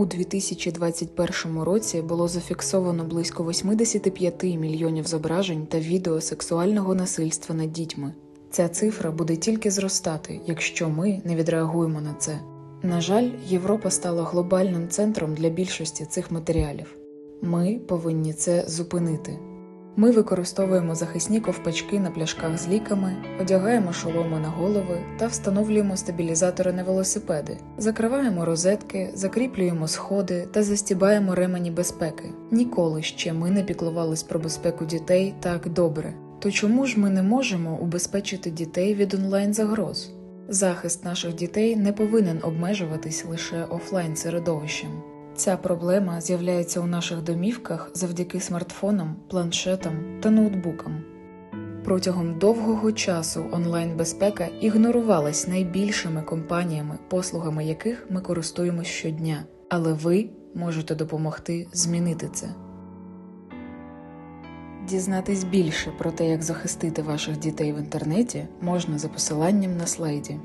У 2021 році було зафіксовано близько 85 мільйонів зображень та відео сексуального насильства над дітьми. Ця цифра буде тільки зростати, якщо ми не відреагуємо на це. На жаль, Європа стала глобальним центром для більшості цих матеріалів. Ми повинні це зупинити. Ми використовуємо захисні ковпачки на пляшках з ліками, одягаємо шоломи на голови та встановлюємо стабілізатори на велосипеди, закриваємо розетки, закріплюємо сходи та застібаємо ремені безпеки. Ніколи ще ми не піклувались про безпеку дітей так добре. То чому ж ми не можемо убезпечити дітей від онлайн загроз? Захист наших дітей не повинен обмежуватись лише офлайн середовищем. Ця проблема з'являється у наших домівках завдяки смартфонам, планшетам та ноутбукам. Протягом довгого часу онлайн-безпека ігнорувалась найбільшими компаніями, послугами яких ми користуємось щодня, але ви можете допомогти змінити це. Дізнатись більше про те, як захистити ваших дітей в інтернеті, можна за посиланням на слайді.